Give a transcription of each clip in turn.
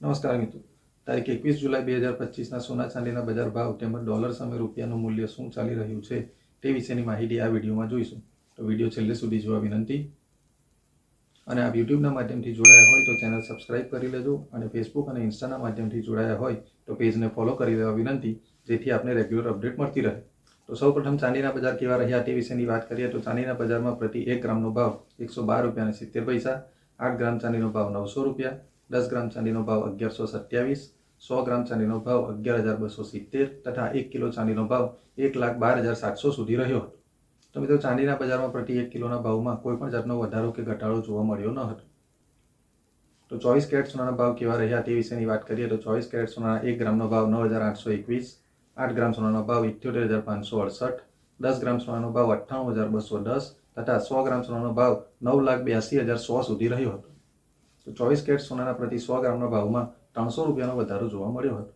નમસ્કાર મિત્રો. તારીખ એકવીસ જુલાઈ બે હજાર પચીસના સોના ચાંદીના બજાર ભાવ તેમજ ડોલર સામે રૂપિયાનું મૂલ્ય શું ચાલી રહ્યું છે તે વિશેની માહિતી આ વિડીયોમાં જોઈશું. તો વીડિયો છેલ્લે સુધી જોવા વિનંતી. અને આપ યુટ્યુબના માધ્યમથી જોડાયા હોય તો ચેનલ સબસ્ક્રાઇબ કરી લેજો અને ફેસબુક અને ઇન્સ્ટાના માધ્યમથી જોડાયા હોય તો પેજને ફોલો કરી લેવા વિનંતી, જેથી આપને રેગ્યુલર અપડેટ મળતી રહે. તો સૌપ્રથમ ચાંદીના બજાર કેવા રહ્યા તે વિશેની વાત કરીએ તો ચાંદીના બજારમાં પ્રતિ એક ગ્રામનો ભાવ એકસો બાર રૂપિયા સિત્તેર પૈસા, આઠ ગ્રામ ચાંદીનો ભાવ નવસો રૂપિયા દસ ગ્રામ ચાંદીનો ભાવ અગિયારસો સત્યાવીસ, સો ગ્રામ ચાંદીનો ભાવ અગિયાર હજાર બસો સિત્તેર તથા એક કિલો ચાંદીનો ભાવ એક લાખ બાર હજાર સાતસો સુધી રહ્યો હતો. તો મિત્રો, ચાંદીના બજારમાં પ્રતિ એક કિલોના ભાવમાં કોઈ પણ જાતનો વધારો કે ઘટાડો જોવા મળ્યો ન હતો. તો ચોવીસ કેરેટ સોનાના ભાવ કેવા રહ્યા તે વિશેની વાત કરીએ તો ચોવીસ કેરેટ સોનાના એક ગ્રામનો ભાવ નવ હજાર આઠસો એકવીસ, આઠ ગ્રામ સોનાનો ભાવ ઇઠ્યોતેર હજાર પાંચસો અડસઠ, દસ ગ્રામ સોનાનો ભાવ અઠ્ઠાણું હજાર બસો દસ તથા સો ગ્રામ સોનાનો ભાવ નવ લાખ બ્યાસી હજાર સો સુધી રહ્યો હતો. તો ચોવીસ કેરેટ સોનાના પ્રતિ સો ગ્રામના ભાવમાં ત્રણસો રૂપિયાનો વધારો જોવા મળ્યો હતો.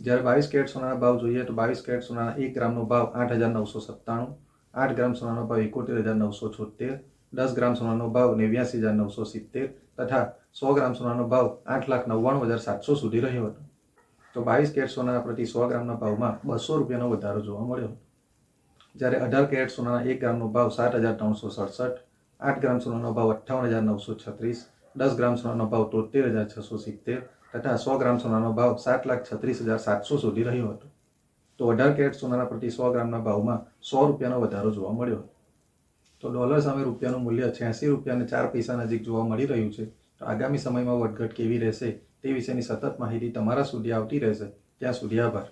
જ્યારે બાવીસ કેરેટ સોનાના ભાવ જોઈએ તો બાવીસ કેરેટ સોનાના એક ગ્રામનો ભાવ આઠ હજાર નવસો સત્તાણું, આઠ ગ્રામ સોનાનો ભાવ એકોતેર હજાર નવસો છોતેર, દસ ગ્રામ સોનાનો ભાવ નેવ્યાસી હજાર નવસો સિત્તેર તથા સો ગ્રામ સોનાનો ભાવ આઠ લાખ નવ્વાણું હજાર સાતસો સુધી રહ્યો હતો. તો બાવીસ કેરેટ સોનાના પ્રતિ સો ગ્રામના ભાવમાં બસો રૂપિયાનો વધારો જોવા મળ્યો હતો. જ્યારે અઢાર કેરેટ સોનાના એક ગ્રામનો ભાવ સાત હજાર ત્રણસો સડસઠ, આઠ ગ્રામ સોનાનો ભાવ અઠ્ઠાવન હજાર નવસો છત્રીસ દસ ગ્રામ સોનાનો ભાવ તોતેર હજાર છસો સિત્તેર તથા સો ગ્રામ સોનાનો ભાવ સાત લાખ છત્રીસ હજાર સાતસો સુધી રહ્યો હતો. તો અઢાર કેરેટ સોનાના પ્રતિ સો ગ્રામના ભાવમાં સો રૂપિયાનો વધારો જોવા મળ્યો તો ડોલર સામે રૂપિયાનું મૂલ્ય છ્યાસી રૂપિયાને ચાર પૈસા નજીક જોવા મળી રહ્યું છે. તો આગામી સમયમાં વધઘટ કેવી રહેશે તે વિશેની સતત માહિતી તમારા સુધી આવતી રહેશે. ત્યાં સુધી આભાર.